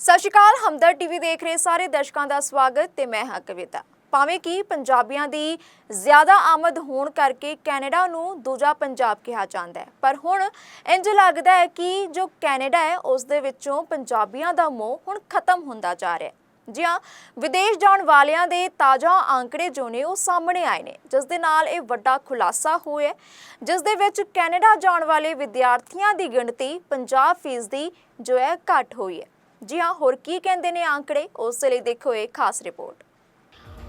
ਸਤਿ ਸ਼੍ਰੀ ਅਕਾਲ, ਹਮਦਰ ਟੀਵੀ ਦੇਖ ਰਹੇ ਸਾਰੇ ਦਰਸ਼ਕਾਂ ਦਾ ਸਵਾਗਤ ਤੇ ਮੈਂ ਹਾਂ ਕਵਿਤਾ। ਭਾਵੇਂ ਕਿ ਪੰਜਾਬੀਆਂ ਦੀ ਜ਼ਿਆਦਾ ਆਮਦ ਹੋਣ ਕਰਕੇ ਕੈਨੇਡਾ ਨੂੰ ਦੂਜਾ ਪੰਜਾਬ ਕਿਹਾ ਜਾਂਦਾ ਹੈ, ਪਰ ਹੁਣ ਇੰਜ ਲੱਗਦਾ ਹੈ ਕਿ ਜੋ ਕੈਨੇਡਾ ਹੈ, ਉਸ ਦੇ ਵਿੱਚੋਂ ਪੰਜਾਬੀਆਂ ਦਾ ਮੋਹ ਹੁਣ ਖਤਮ ਹੁੰਦਾ ਜਾ ਰਿਹਾ ਹੈ। ਜੀ ਵਿਦੇਸ਼ ਜਾਣ ਵਾਲਿਆਂ ਦੇ ਤਾਜ਼ਾ ਆંકੜੇ ਜੋ ਨੇ, ਉਹ ਸਾਹਮਣੇ ਆਏ ਨੇ, ਜਿਸ ਦੇ ਨਾਲ ਇਹ ਵੱਡਾ ਖੁਲਾਸਾ ਹੋਇਆ ਜਿਸ ਦੇ ਵਿੱਚ ਕੈਨੇਡਾ ਜਾਣ ਵਾਲੇ ਵਿਦਿਆਰਥੀਆਂ ਦੀ ਗਿਣਤੀ 50% ਜੋ ਹੈ ਘਟ ਹੋਈ ਹੈ। ਜੀ ਹਾਂ, ਹੋਰ ਕੀ ਕਹਿੰਦੇ ਨੇ ਆંકੜੇ ਉਸ ਲਈ ਦੇਖੋ ਇਹ ਖਾਸ ਰਿਪੋਰਟ।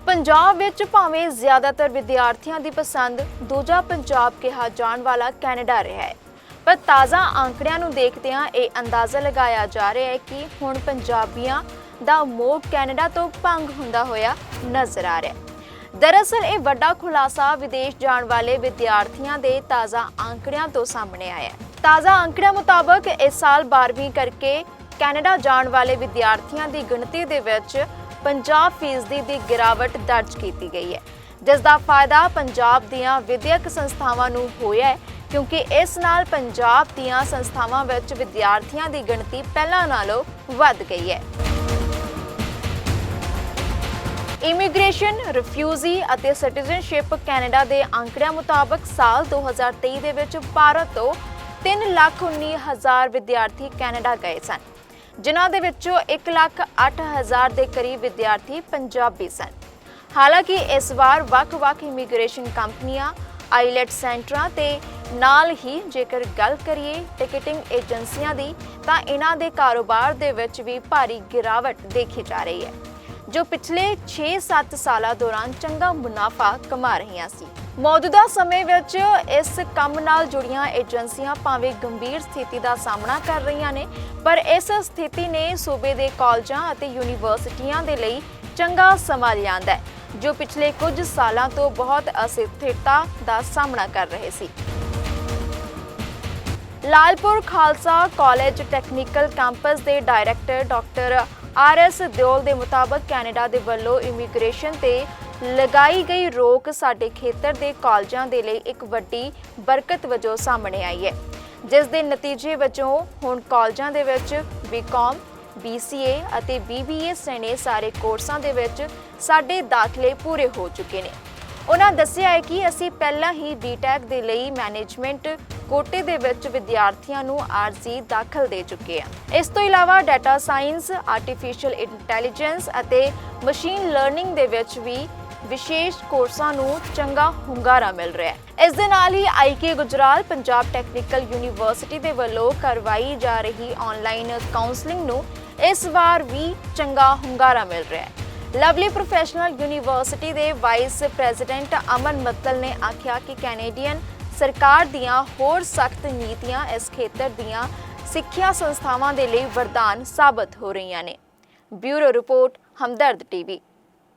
ਪੰਜਾਬ ਵਿੱਚ ਭਾਵੇਂ ਜ਼ਿਆਦਾਤਰ ਵਿਦਿਆਰਥੀਆਂ ਦੀ ਪਸੰਦ ਦੂਜਾ ਪੰਜਾਬ ਕਿਹਾ ਜਾਣ ਵਾਲਾ ਕੈਨੇਡਾ ਰਿਹਾ ਹੈ। ਪਰ ਤਾਜ਼ਾ ਆંકੜਿਆਂ ਨੂੰ ਦੇਖਦਿਆਂ ਇਹ ਅੰਦਾਜ਼ਾ ਲਗਾਇਆ ਜਾ ਰਿਹਾ ਹੈ ਕਿ ਹੁਣ ਪੰਜਾਬੀਆਂ ਦਾ ਮੋਹ ਕੈਨੇਡਾ ਤੋਂ ਭੰਗ ਹੁੰਦਾ ਹੋਇਆ ਨਜ਼ਰ ਆ ਰਿਹਾ ਹੈ। ਦਰਅਸਲ ਇਹ ਵੱਡਾ ਖੁਲਾਸਾ ਵਿਦੇਸ਼ ਜਾਣ ਵਾਲੇ ਵਿਦਿਆਰਥੀਆਂ ਦੇ ਤਾਜ਼ਾ ਆંકੜਿਆਂ ਤੋਂ ਸਾਹਮਣੇ ਆਇਆ ਹੈ। ਤਾਜ਼ਾ ਅੰਕੜਿਆਂ ਮੁਤਾਬਕ ਇਸ ਸਾਲ 12ਵੀਂ ਕਰਕੇ ਕੈਨੇਡਾ ਜਾਣ ਵਾਲੇ ਵਿਦਿਆਰਥੀਆਂ ਦੀ ਗਿਣਤੀ ਦੇ ਵਿੱਚ 50% ਦੀ ਗਿਰਾਵਟ ਦਰਜ ਕੀਤੀ ਗਈ ਹੈ। ਜਿਸ ਦਾ ਫਾਇਦਾ ਪੰਜਾਬ ਦੀਆਂ ਵਿਦਿਅਕ ਸੰਸਥਾਵਾਂ ਨੂੰ ਹੋਇਆ ਹੈ, ਕਿਉਂਕਿ ਇਸ ਨਾਲ ਪੰਜਾਬ ਦੀਆਂ ਸੰਸਥਾਵਾਂ ਵਿੱਚ ਵਿਦਿਆਰਥੀਆਂ ਦੀ ਗਿਣਤੀ ਪਹਿਲਾਂ ਨਾਲੋਂ ਵੱਧ ਗਈ ਹੈ। ਇਮੀਗ੍ਰੇਸ਼ਨ, ਰਿਫਿਊਜੀ ਅਤੇ ਸਿਟੀਜ਼ਨਸ਼ਿਪ ਕੈਨੇਡਾ ਦੇ ਅੰਕੜਿਆਂ ਮੁਤਾਬਕ ਸਾਲ 2023 ਦੇ ਵਿੱਚ ਭਾਰਤ ਤੋਂ 319000 ਵਿਦਿਆਰਥੀ ਕੈਨੇਡਾ ਗਏ ਸਨ। ਜਿਨ੍ਹਾਂ ਦੇ ਵਿੱਚੋਂ 108000 ਦੇ ਕਰੀਬ ਵਿਦਿਆਰਥੀ ਪੰਜਾਬੀ ਸਨ। ਹਾਲਾਂਕਿ ਇਸ ਵਾਰ ਵੱਖ-ਵੱਖ ਇਮੀਗ੍ਰੇਸ਼ਨ ਕੰਪਨੀਆਂ ਆਈਲੈਟ ਸੈਂਟਰਾਂ ਤੇ ਨਾਲ ਹੀ ਜੇਕਰ ਗੱਲ ਕਰੀਏ ਟਿਕਟਿੰਗ ਏਜੰਸੀਆਂ ਦੀ, ਤਾਂ ਇਹਨਾਂ ਦੇ ਕਾਰੋਬਾਰ ਦੇ ਵਿੱਚ ਵੀ ਭਾਰੀ ਗਿਰਾਵਟ ਦੇਖੀ ਜਾ ਰਹੀ ਹੈ। ਜੋ ਪਿਛਲੇ 6-7 ਸਾਲਾਂ ਦੌਰਾਨ ਚੰਗਾ ਮੁਨਾਫਾ ਕਮਾ ਰਹੀਆਂ ਸੀ। ਮੌਜੂਦਾ ਸਮੇਂ ਵਿੱਚ ਇਸ ਕੰਮ ਨਾਲ ਜੁੜੀਆਂ ਏਜੰਸੀਆਂ ਭਾਵੇਂ ਗੰਭੀਰ ਸਥਿਤੀ ਦਾ ਸਾਹਮਣਾ ਕਰ ਰਹੀਆਂ ਨੇ, ਪਰ ਇਸ ਸਥਿਤੀ ਨੇ ਸੂਬੇ ਦੇ ਕਾਲਜਾਂ ਅਤੇ ਯੂਨੀਵਰਸਿਟੀਆਂ ਦੇ ਲਈ ਚੰਗਾ ਸਮਾਂ ਲਿਆਂਦਾ ਹੈ, ਜੋ ਪਿਛਲੇ ਕੁਝ ਸਾਲਾਂ ਤੋਂ ਬਹੁਤ ਅਸਥਿਰਤਾ ਦਾ ਸਾਹਮਣਾ ਕਰ ਰਹੇ ਸੀ। Lalpur Khalsa college technical campus ਦੇ director doctor R S Deol ਦੇ ਮੁਤਾਬਕ ਕੈਨੇਡਾ ਦੇ ਵੱਲੋਂ ਇਮੀਗ੍ਰੇਸ਼ਨ ਤੇ ਲਗਾਈ ਗਈ ਰੋਕ ਸਾਡੇ ਖੇਤਰ ਦੇ ਕਾਲਜਾਂ ਦੇ ਲਈ ਇੱਕ ਵੱਡੀ ਬਰਕਤ ਵਜੋਂ ਸਾਹਮਣੇ ਆਈ ਹੈ। ਜਿਸ ਦੇ ਨਤੀਜੇ ਵਜੋਂ ਹੁਣ ਕਾਲਜਾਂ ਦੇ ਵਿੱਚ ਬੀਕਾਮ BCA ਅਤੇ BBA ਸਣੇ ਸਾਰੇ ਕੋਰਸਾਂ ਦੇ ਵਿੱਚ ਸਾਡੇ ਦਾਖਲੇ ਪੂਰੇ ਹੋ ਚੁੱਕੇ ਨੇ। ਉਹਨਾਂ ਦੱਸਿਆ ਹੈ ਕਿ ਅਸੀਂ ਪਹਿਲਾਂ ਹੀ BTech ਦੇ ਲਈ ਮੈਨੇਜਮੈਂਟ ਕੋਟੇ ਦੇ ਵਿੱਚ ਵਿਦਿਆਰਥੀਆਂ ਨੂੰ ਆਰਜ਼ੀ ਦਾਖਲ ਦੇ ਚੁੱਕੇ ਹਾਂ ਇਸ ਤੋਂ ਇਲਾਵਾ ਡਾਟਾ ਸਾਇੰਸ ਆਰਟੀਫੀਸ਼ੀਅਲ ਇੰਟੈਲੀਜੈਂਸ ਅਤੇ ਮਸ਼ੀਨ ਲਰਨਿੰਗ ਦੇ ਵਿੱਚ ਵੀ ਵਿਸ਼ੇਸ਼ ਕੋਰਸਾਂ ਨੂੰ ਚੰਗਾ ਹੁੰਗਾਰਾ ਮਿਲ ਰਿਹਾ ਹੈ। ਇਸ ਦੇ ਨਾਲ ਹੀ IK Gujral Punjab technical university ਦੇ ਵੱਲੋਂ ਕਰਵਾਈ ਜਾ ਰਹੀ ਆਨਲਾਈਨ ਕਾਉਂਸਲਿੰਗ ਨੂੰ ਇਸ ਵਾਰ ਵੀ ਚੰਗਾ ਹੁੰਗਾਰਾ ਮਿਲ ਰਿਹਾ ਹੈ। ਲਵਲੀ ਪ੍ਰੋਫੈਸ਼ਨਲ ਯੂਨੀਵਰਸਿਟੀ ਦੇ ਵਾਈਸ ਪ੍ਰੈਜ਼ੀਡੈਂਟ ਅਮਨ ਮੱਤਲ ਨੇ ਆਖਿਆ ਕਿ ਕੈਨੇਡੀਅਨ ਸਰਕਾਰ ਦੀਆਂ ਹੋਰ ਸਖਤ ਨੀਤੀਆਂ ਇਸ ਖੇਤਰ ਦੀਆਂ ਸਿੱਖਿਆ ਸੰਸਥਾਵਾਂ ਦੇ ਲਈ ਵਰਦਾਨ ਸਾਬਤ ਹੋ ਰਹੀਆਂ ਨੇ। Bureau report, Hamdard TV.